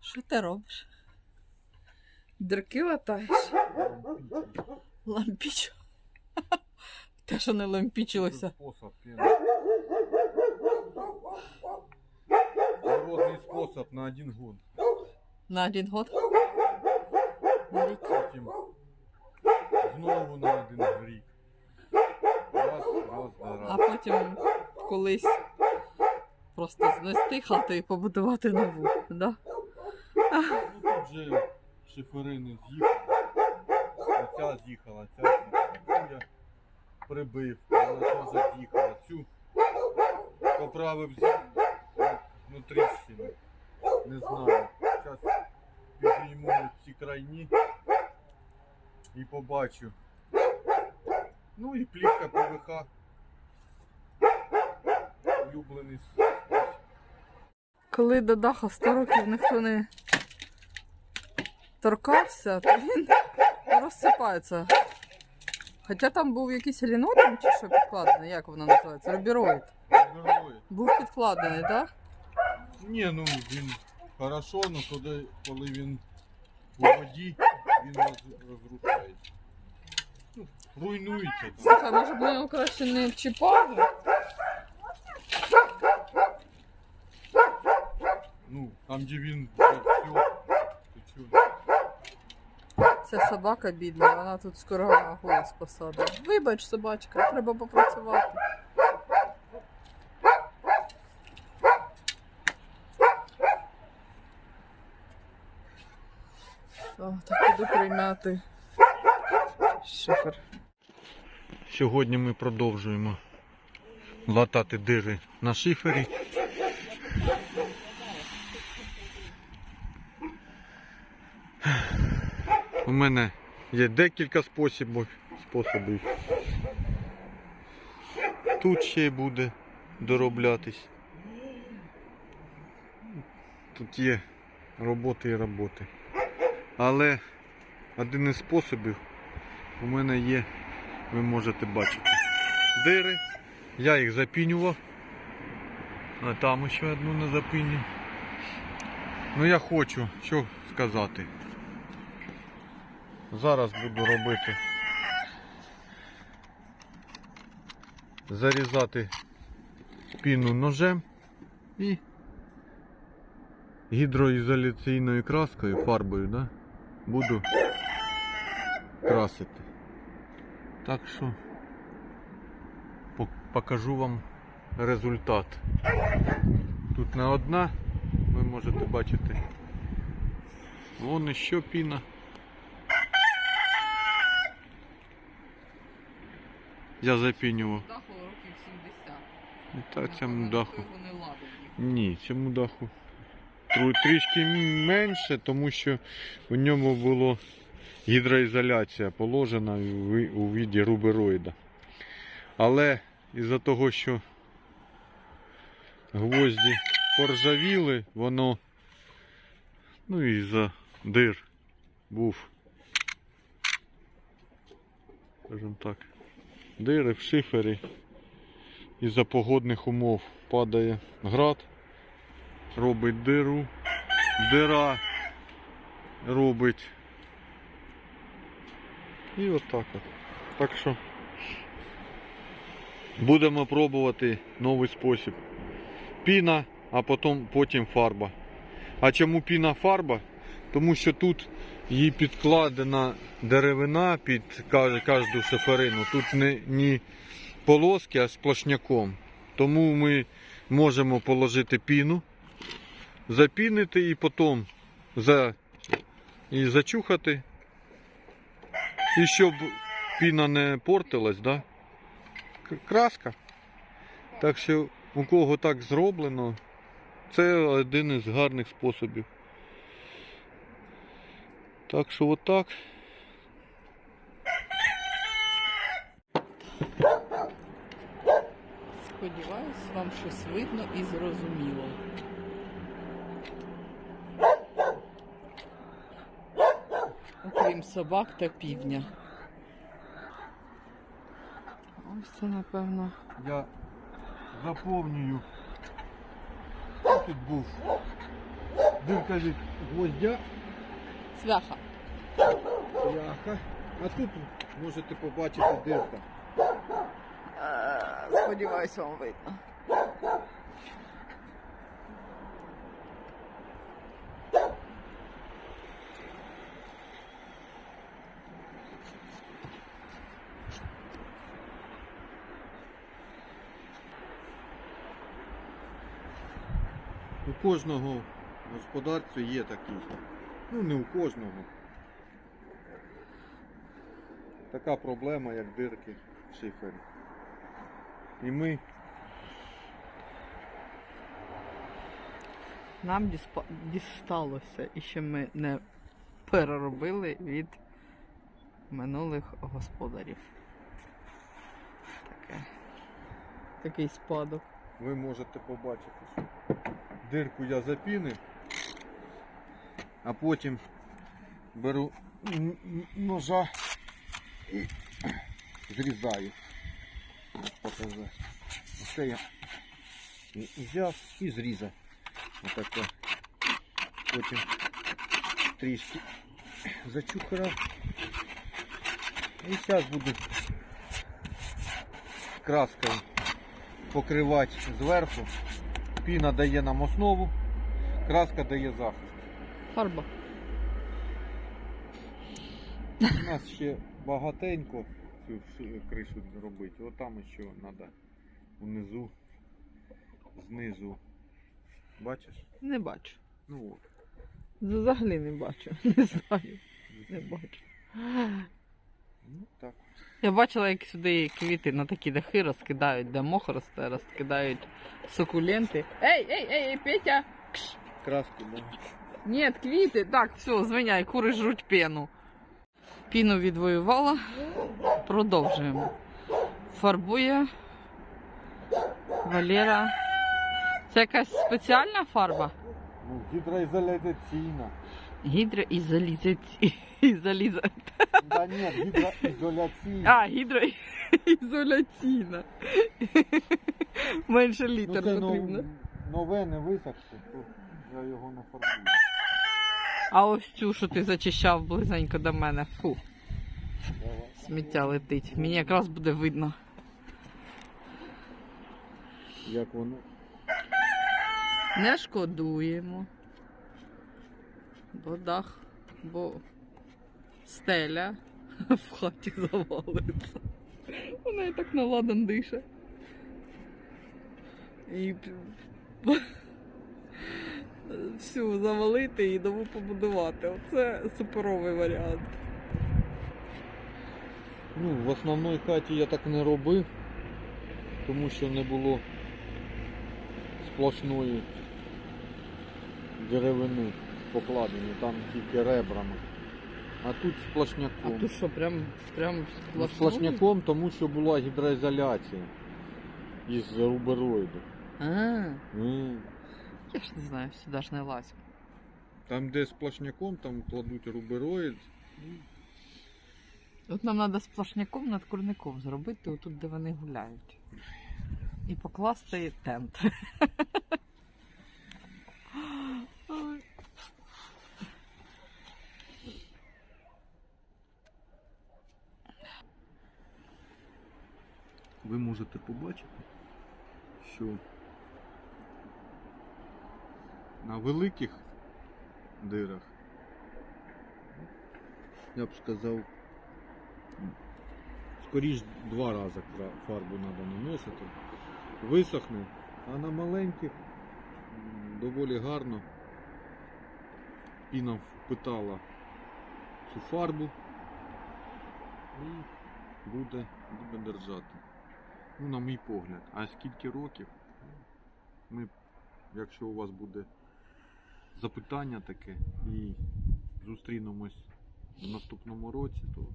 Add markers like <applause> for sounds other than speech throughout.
Що ти робиш? Дірки латаєш? Лампіч. <laughs> Те, що не лампічилося. Способ, способ на один год. На один год. На рік. Потім знову на один рік. Раз, раз, два, А потім колись просто знести хату і побудувати нову. Да? Ну тут же шиферини з'їхали. Оця з'їхала, ця з'їхала. Прибив, вона теж з'їхала. Цю поправив з'їхав. Ну. Не знаю. Зараз підійму ці крайні і побачу. Ну і плівка ПВХ. Улюблений. Коли до даха 100 років ніхто не торкався, то він розсипається. Хоча там був якийсь лінолеум чи що підкладений, як воно називається? Рубіроїд. Герої. Був підкладений, так? Ні, ну він хорошо, але коли, коли він у воді, він роз, розрушається. Ну, руйнується там. Слухай, може б ми його краще не чіпали? Ну, там де він? Ця собака бідна, вона тут скоро голос посадить. Вибач, собачка, треба попрацювати. О, так іду прийняти шифер. Сьогодні ми продовжуємо латати дири на шифері. У мене є декілька способів. способів. Тут ще буде дороблятись. Тут є роботи і роботи. Але один із способів у мене є ви можете бачити. Дири. Я їх запінював. А там ще одну не запіню. Ну я хочу, що сказати. Зараз буду робити. Зарізати піну ножем і гідроізоляційною краскою, фарбою, да? буду красити. Так що покажу вам результат. Тут не одна, ви можете бачити. Вон іще піна. Я запінював. Даху років 70. Та цьому даху. Ні, цьому даху трішки менше, тому що у ньому було гідроізоляція положена у віді рубероїда. Але із-за того, що гвозді поржавіли, воно, ну і за дир був, скажімо так, дири в шифері. Із-за погодних умов падає град, робить диру, дира робить. І отак от. Так що будемо пробувати новий спосіб. Піна, а потім, потім фарба. А чому піна фарба? Тому що тут їй підкладена деревина під кожну шиферину. Тут не, не полоски, а сплошняком. Тому ми можемо положити піну, запінити і потім за... і зачухати. І щоб піна не портилась, да? Краска. Так що у кого так зроблено, це один із гарних способів. Так що отак. Сподіваюсь, вам щось видно і зрозуміло. Окрім собак та півня. Ось це, напевно. Я заповнюю. Тут був дирка від гвоздя, Свяха. ляха. А тут можете побачити дирка. Е, Сподіваюсь, вам видно. У кожного господарства є такий. Ну не у кожного. Така проблема, як дирки в шифері. І ми Нам діспа- дісталося, і ще ми не переробили від минулих господарів. Таке. Такий спадок. ви можете побачити, що дирку я запінив, а потім беру ножа і зрізаю. Показати. Оце я взяв і зрізав. Отако. Потім трішки зачухрав. І зараз буду краскою покривати зверху. Піна дає нам основу, краска дає захист. Фарба. У нас ще багатенько цю кришу робити. Отам ще треба внизу, знизу. Бачиш? Не бачу. Ну от. Взагалі не бачу. <laughs> Не знаю. Не бачу. Ну так. Я бачила, як сюди квіти на такі дахи розкидають, де мох росте, розкидають сукуленти. Ей, ей, ей, ей, Петя! Краску, да. Ні, квіти. Так, все, звиняй, кури жруть пену. Піну відвоювала. Продовжуємо. Фарбує Валера. Це якась спеціальна фарба? Ну, гідроізоляційна. Гідроізолізаційна. Да ні, гідроізоляційна. А, гідроізоляційна. Менше Ну, літер це потрібно. нове не висохше, то я його не фарбую. А ось цю, що ти зачищав близенько до мене. Фу, сміття летить. Мені якраз буде видно. Як воно? Не шкодуємо. Бо дах, бо стеля в хаті завалиться. Вона і так на ладан дише. І всю завалити і нову побудувати. Оце суперовий варіант. Ну, в основній хаті я так не робив, тому що не було сплошної деревини покладені, там тільки ребрами. А тут сплошняком. А тут що, прям, прям Ну, Сплошняком, тому що була гідроізоляція із рубероїду. А. я ж не знаю, сюди ж не лазь. Там, де сплошняком, там кладуть рубероїд. От нам треба сплошняком над курником зробити, отут, де вони гуляють. І покласти тент. Ви можете побачити, що на великих дирах, я б сказав, скоріш два рази фарбу треба наносити. Висохне, а на маленьких доволі гарно піна впитала цю фарбу і буде, буде держати. Ну, на мій погляд. А скільки років? Ми, якщо у вас буде запитання таке і зустрінемось в наступному році, то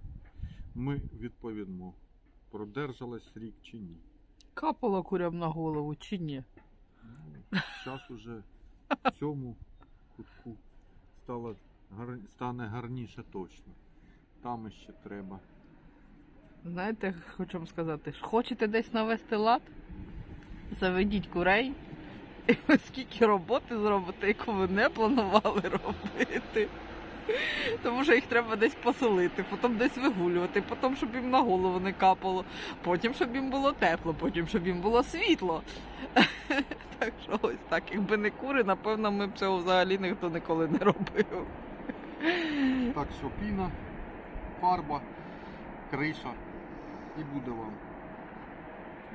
ми відповімо, продержалась рік чи ні. Капало курям на голову чи ні? Ну, Зараз уже в цьому кутку стало, гар... стане гарніше точно. Там іще треба. Знаєте, хочу вам сказати, хочете десь навести лад? Заведіть курей <laughs> скільки роботи зробите, яку ви не планували робити. Тому що їх треба десь поселити, потім десь вигулювати, потім, щоб їм на голову не капало, потім, щоб їм було тепло, потім, щоб їм було світло. <laughs> Так що ось так, якби не кури, напевно, ми б цього взагалі ніхто ніколи не робив. Так що піна, фарба, криша і буде вам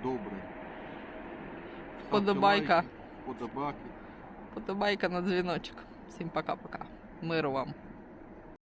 добре. Вподобайка. Лайки, Вподобайки. Подобайка на дзвіночок. Всім пока-пока. Миру вам.